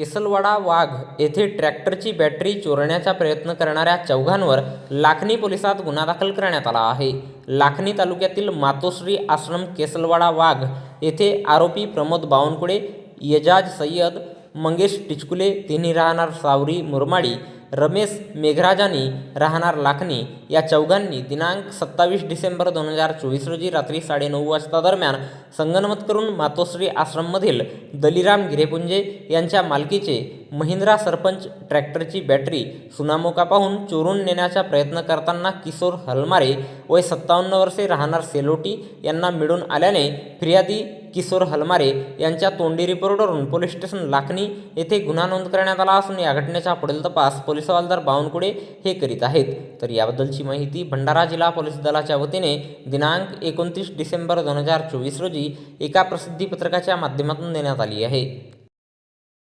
केसलवाडा वाघ येथे ट्रॅक्टरची बॅटरी चोरण्याचा प्रयत्न करणाऱ्या चौघांवर लाखनी पोलिसात गुन्हा दाखल करण्यात आला आहे. लाखनी तालुक्यातील मातोश्री आश्रम केसलवाडा वाघ येथे आरोपी प्रमोद बावनकुळे यजाज सय्यद मंगेश टिचकुले तिन्ही राहणार सावरी मुरमाडी रमेश मेघराजानी राहणार लाखनी या चौघांनी दिनांक सत्तावीस डिसेंबर दोन हजार चोवीस रोजी रात्री साडेनऊ वाजता दरम्यान संगनमत करून मातोश्री आश्रममधील दलिराम गिरेपुंजे यांच्या मालकीचे महिंद्रा सरपंच ट्रॅक्टरची बॅटरी सुनामोका पाहून चोरून नेण्याचा प्रयत्न करताना किशोर हलमारे वय सत्तावन्न वर्षे राहणार सेलोटी यांना मिळून आल्याने फिर्यादी किशोर हलमारे यांच्या तोंडी रिपोर्टवरून पोलीस स्टेशन लाखणी येथे गुन्हा नोंद करण्यात आला असून या घटनेचा पुढील तपास पोलीस हवालदार बावनकुळे हे करीत आहेत. तर याबद्दलची माहिती भंडारा जिल्हा पोलीस दलाच्या वतीने दिनांक एकोणतीस डिसेंबर दोन हजार चोवीस रोजी एका प्रसिद्धीपत्रकाच्या माध्यमातून देण्यात आली आहे.